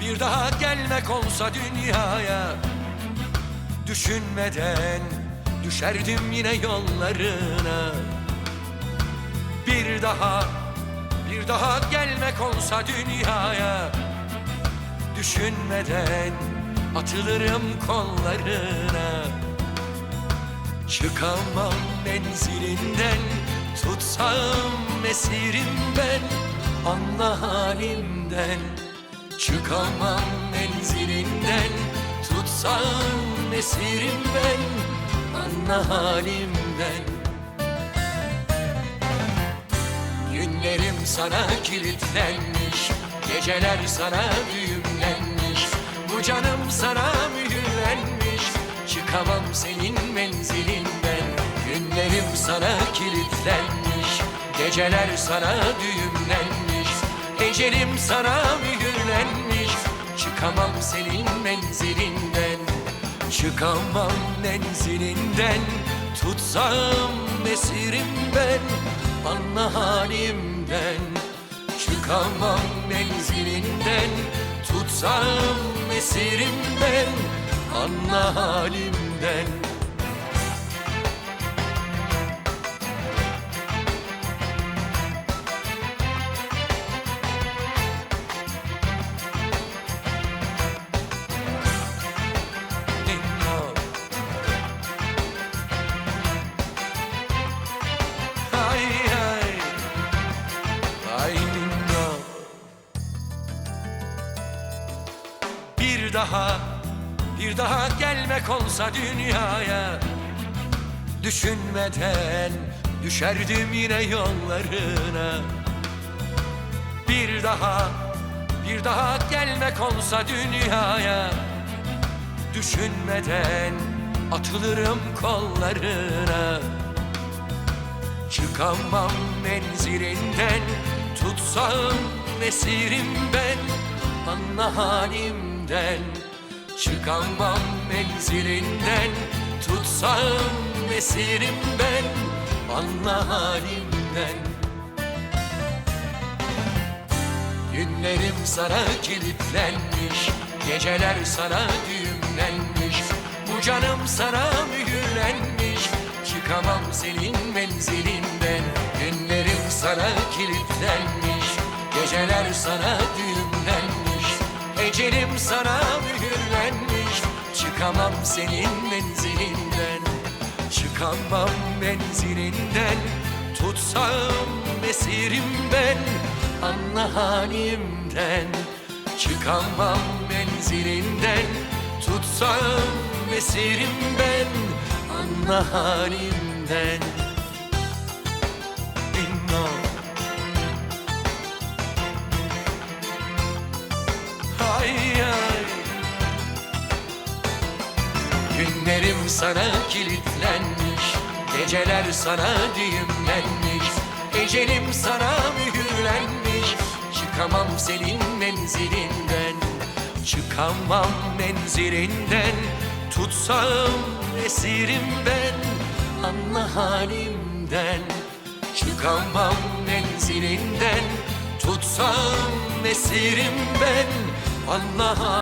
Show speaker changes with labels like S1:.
S1: Bir daha gelmek olsa dünyaya. Düşünmeden düşerdim yine yollarına. Bir daha, bir daha gelmek olsa dünyaya. Düşünmeden atılırım kollarına. Çıkamam menzilinden Tutsam esirim ben Anla halimden Çıkamam menzilinden Tutsam esirim ben. Anla halimden. Günlerim sana kilitlenmiş Geceler sana düğümlenmiş. Bu canım sana mühürlenmiş Çıkamam senin menzilinden. Günlerim sana kilitlenmiş Geceler sana düğümlenmiş Ecelim sana mühürlenmiş. Çıkamam senin menzilinden. Çıkamam menzilinden. Tutsam esirim ben Anla halimden Çıkamam menzilinden. Tutsam esirim ben Anla halimden daha Bir daha gelmek olsa dünyaya. Düşünmeden Düşerdim yine yollarına. Bir daha Bir daha gelmek olsa dünyaya. Düşünmeden atılırım kollarına. Çıkamam menzilinden Tutsam esirim ben. Anla halimden Çıkamam menzilinden Tutsam esirim ben Anla halimden. Günlerim sana kilitlenmiş Geceler sana düğümlenmiş Bu canım sana mühürlenmiş Çıkamam senin menzilinden. Günlerim sana kilitlenmiş Geceler sana düğümlenmiş Ecelim sana mühürlenmiş. Çıkamam senin menzilinden. Çıkamam menzilinden. Tutsam esirim ben Anla halimden Çıkamam menzilinden. Tutsam esirim ben Anla halimden İnno Günlerim sana kilitlenmiş Geceler sana düğümlenmiş Ecelim sana mühürlenmiş. Çıkamam senin menzilinden Çıkamam menzilinden. Tutsam esirim ben Anla halimden. Çıkamam menzilinden Tutsam esirim ben Anla